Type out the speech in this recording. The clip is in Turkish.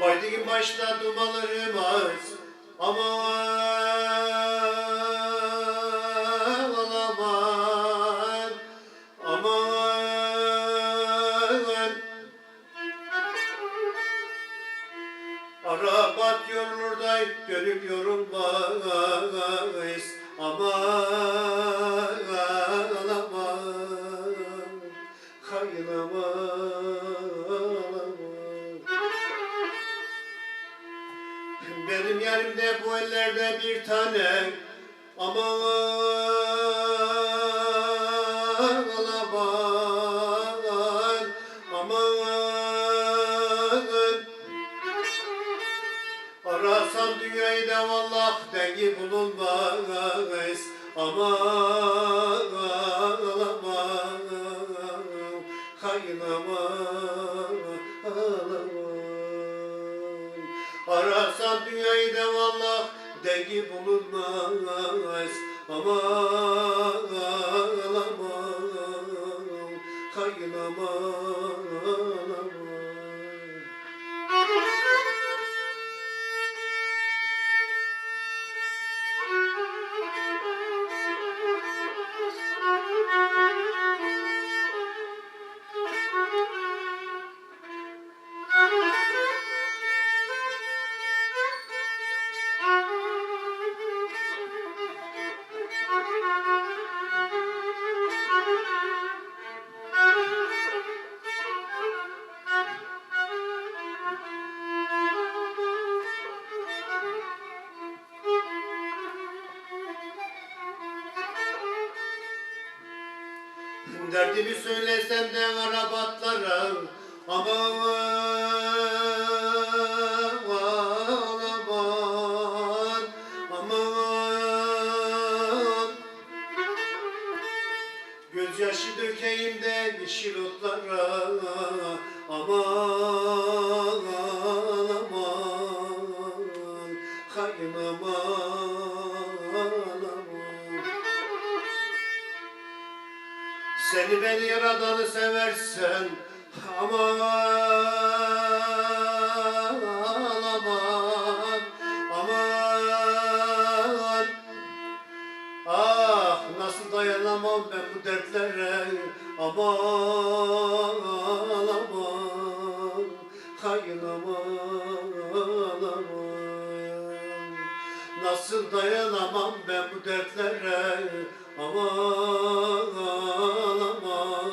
Baydık başladım alırım az dönüp yorulmaz Aman aman Kayılaman Benim yerimde bu ellerde bir tane aman Arasam dünyayı da vallah dengi bulunmaz Aman aman Kaynaman Arasam dünyayı da vallah dengi bulunmaz Aman aman Kaynaman Derdimi söylesem de arabatlara Aman aman aman Gözyaşı dökeyim de yeşil otlara Aman aman. Kayın aman Seni beni yaradanı seversen aman aman. Aman Ah nasıl dayanamam ben bu dertlere? Aman aman. Hayır aman aman. Nasıl dayanamam ben bu dertlere aman aman